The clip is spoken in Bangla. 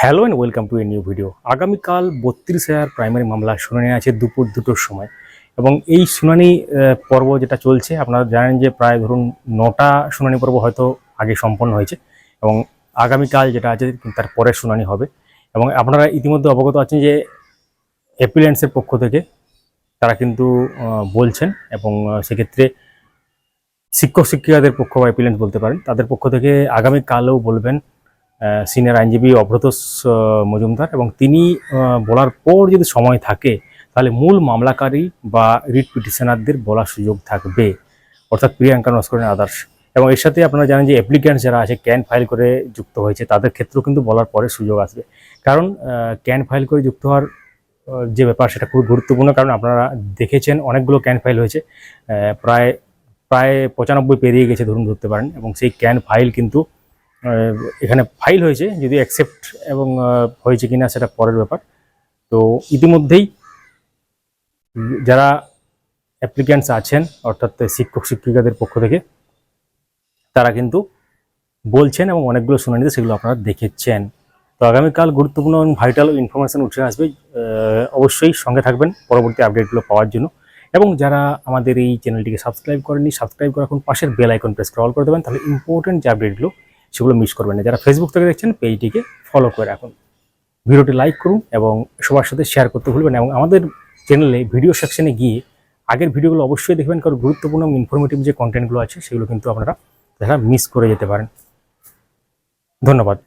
Hello and welcome to a new video আগামীকাল বত্রিশ হাজার প্রাইমারি মামলা শুনানি আছে দুপুর দুটোর সময়। এবং এই শুনানি পর্ব যেটা চলছে, আপনারা জানেন যে প্রায় ধরুন নটা শুনানি পর্ব হয়তো আগে সম্পন্ন হয়েছে। এবং আগামীকাল যেটা আছে তার পরের শুনানি হবে। এবং আপনারা ইতিমধ্যে অবগত আছেন যে অ্যাপিলেন্সের পক্ষ থেকে তারা কিন্তু বলছেন এবং সেক্ষেত্রে শিক্ষক শিক্ষিকাদের পক্ষ বা অ্যাপিলেন্স বলতে পারেন, তাদের পক্ষ থেকে আগামীকালও বলবেন সিনিয়র আইনজীবী অভ্রতোষ মজুমদার এবং তিনি বলার পর যদি সময় থাকে, তাহলে মূল মামলাকারী বা রিট পিটিশনারদের বলার সুযোগ থাকবে। অর্থাৎ প্রিয়াঙ্কা নস্করের আদার্স। এবং এর সাথে আপনারা জানেন যে অ্যাপ্লিক্যান্ট যারা আছে ক্যান ফাইল করে যুক্ত হয়েছে, তাদের ক্ষেত্রেও কিন্তু বলার পরে সুযোগ আসবে। কারণ ক্যান ফাইল করে যুক্ত হওয়ার যে ব্যাপার, সেটা খুব গুরুত্বপূর্ণ। কারণ আপনারা দেখেছেন, অনেকগুলো ক্যান ফাইল হয়েছে। প্রায় প্রায় পঁচানব্বই পেরিয়ে গেছে, ধরুন ধরতে পারেন। এবং সেই ক্যান ফাইল কিন্তু এখানে ফাইল হয়েছে, যদি অ্যাকসেপ্ট এবং হয়েছে কিনা সেটা পরের ব্যাপার। তো ইতিমধ্যেই যারা অ্যাপ্লিক্যান্টস আছেন, অর্থাৎ শিক্ষক, শিক্ষিকাদের পক্ষ থেকে, তারা কিন্তু বলছেন এবং অনেকগুলো শুনানিতে সেগুলো আপনারা দেখেছেন। তো আগামীকাল গুরুত্বপূর্ণ এবং ভাইটাল ইনফরমেশন উঠে আসবে অবশ্যই সঙ্গে থাকবেন পরবর্তী আপডেটগুলো পাওয়ার জন্য। এবং যারা আমাদের এই চ্যানেলটিকে সাবস্ক্রাইব করেননি সাবস্ক্রাইব করে এখন পাশের বেল আইকন প্রেস করে অল করে দেবেন, তাহলে ইম্পর্টেন্ট যে আপডেটগুলো সেগুলো মিস করবেন না। যারা ফেসবুক থেকে দেখছেন, পেজটিকে ফলো করে রাখুন। ভিডিওটি লাইক করুন এবং সবার সাথে শেয়ার করতে ভুলবেন এবং আমাদের চ্যানেলে ভিডিও সেকশনে গিয়ে আগের ভিডিওগুলো অবশ্যই দেখবেন, কারণ গুরুত্বপূর্ণ এবং ইনফরমেটিভ যে কন্টেন্টগুলো আছে, সেগুলো কিন্তু আপনারা দেখা মিস করে যেতে পারেন। ধন্যবাদ।